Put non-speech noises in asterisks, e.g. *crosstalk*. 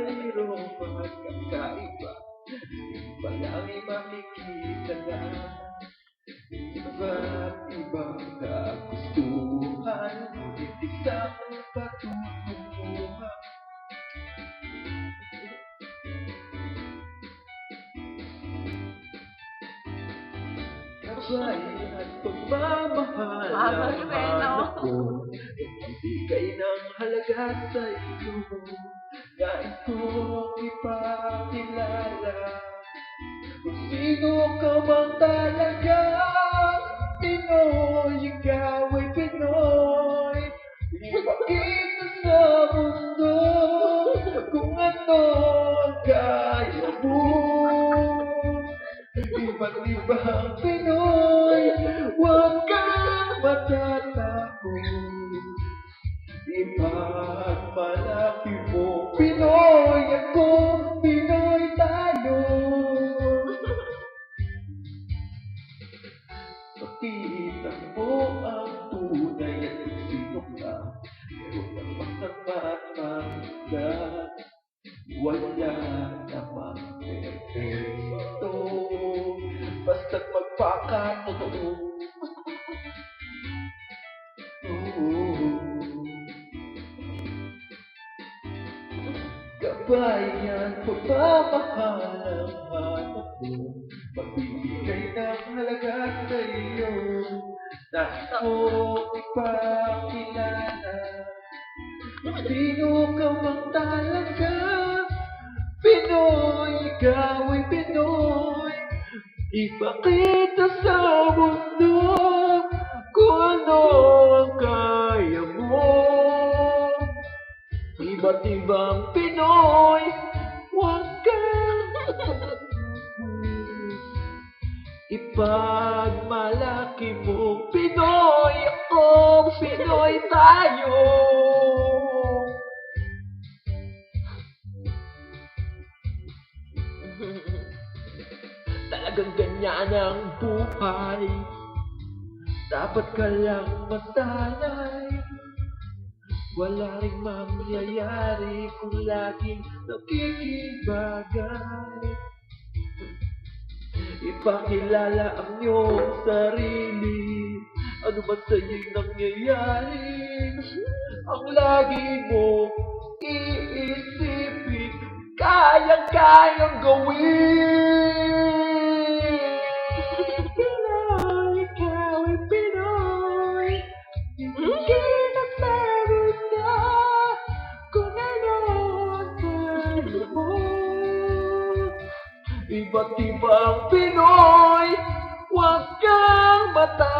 pero magkakaiba. Palagi makikita na Iba't ibang kagustuhan. Ngunit isang patutunguhan. Gabay at pagmamahal Mama, ang hanap ko. Ibigay ng halaga sa iyo Nais kong ipakilala Kung sino ka bang talaga Pinoy, ikaw ay Pinoy Ipakita sa mundo Kung ano ang kaya mo Iba't ibang Pinoy Huwag kang matatakot Ipagmalaki mo Makita mo ang tunay at sino ka Meron ng masapat magda Wala namang perfecto Basta't magpakatotoo. Kabayan, pagmamahal ang hanap mo Magbibigay ng halaga sa Nais kong ipakilala Sino ka bang talaga? Pinoy, ikaw ay Pinoy Ipakita sa mundo Kung ano ang kaya mo Iba't ibang Pinoy Huwag kang Ipagmalaki mo Pinoy ako, Pinoy tayo. *laughs* Talagang ganyan ang buhay. Dapat ka lang masanay. Wala ring mangyayari kung laging nakikibagay. Ipakilala ang iyong sarili Ano ba sa'yo'y nangyayari Ang lagi mo iisipin Kayang-kayang gawin. Pinoy, ikaw ay Pinoy. Hindi na meron na Kung ano ang kaya mo. Iba't ibang Pinoy Huwag kang matatakot